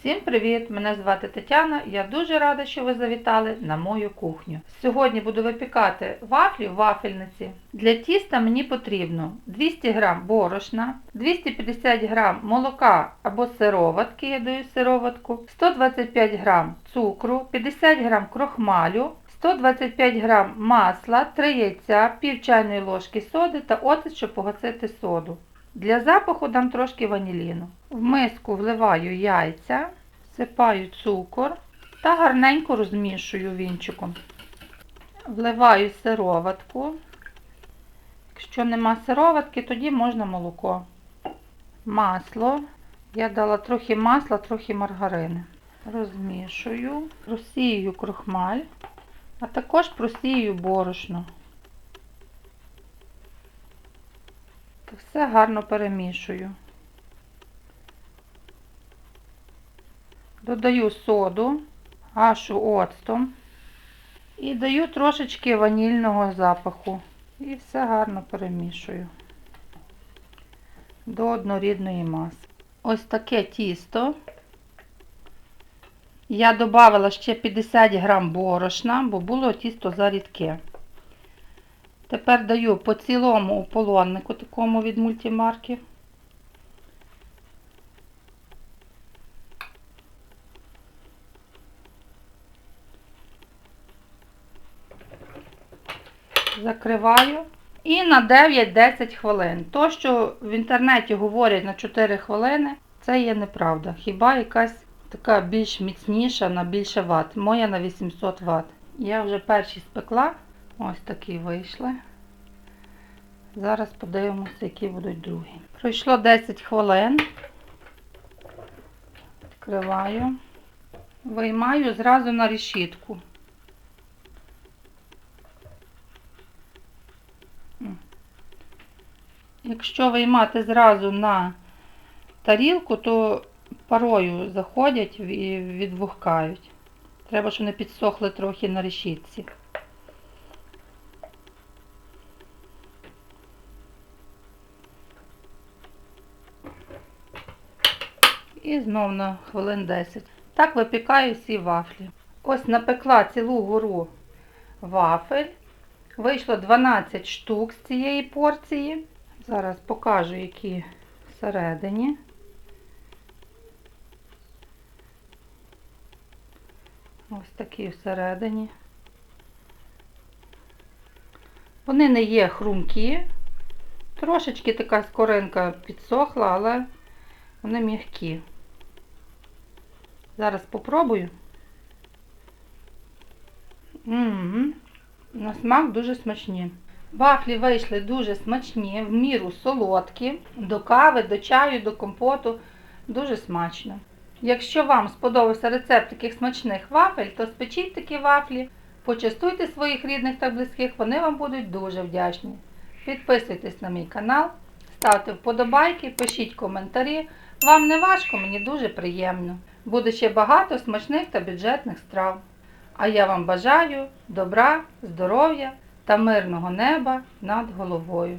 Всім привіт! Мене звати Тетяна. Я дуже рада, що ви завітали на мою кухню. Сьогодні буду випікати вафлі в вафельниці. Для тіста мені потрібно 200 г борошна, 250 г молока або сироватки, я даю сироватку, 125 г цукру, 50 г крохмалю, 125 г масла, 3 яйця, пів чайної ложки соди та оцет, щоб погасити соду. Для запаху дам трошки ваніліну. В миску вливаю яйця, всипаю цукор та гарненько розмішую вінчиком. Вливаю сироватку. Якщо нема сироватки, тоді можна молоко. Масло. Я дала трохи масла, трохи маргарини. Розмішую, просію крохмаль, а також просію борошно. Та все гарно перемішую. Додаю соду, гашу оцтом і даю трошечки ванільного запаху. І все гарно перемішую до однорідної маси. Ось таке тісто. Я додала ще 50 грам борошна, бо було тісто зарідке. Тепер даю по цілому ополоннику такому від мультимарки. Закриваю і на 9-10 хвилин. То, що в інтернеті говорять на 4 хвилини, це є неправда. Хіба якась така більш міцніша на більше ват. Моя на 800 Вт. Я вже перші спекла. Ось такі вийшли. Зараз подивимося, які будуть другі. Пройшло 10 хвилин. Відкриваю. Виймаю зразу на решітку. Якщо виймати зразу на тарілку, то парою заходять і відвухкають. Треба, щоб вони підсохли трохи на решітці. І знов на хвилин 10. Так випікаю всі вафлі. Ось напекла цілу гору вафель. Вийшло 12 штук з цієї порції. Зараз покажу, які всередині. Ось такі всередині. Вони не є хрумкі. Трошечки така скоринка підсохла, але вони м'які. Зараз попробую. М На смак дуже смачні. Вафлі вийшли дуже смачні, в міру солодкі, до кави, до чаю, до компоту. Дуже смачно. Якщо вам сподобався рецепт таких смачних вафель, то спечіть такі вафлі, почастуйте своїх рідних та близьких, вони вам будуть дуже вдячні. Підписуйтесь на мій канал, ставте вподобайки, пишіть коментарі. Вам не важко, мені дуже приємно. Буде ще багато смачних та бюджетних страв. А я вам бажаю добра, здоров'я та мирного неба над головою.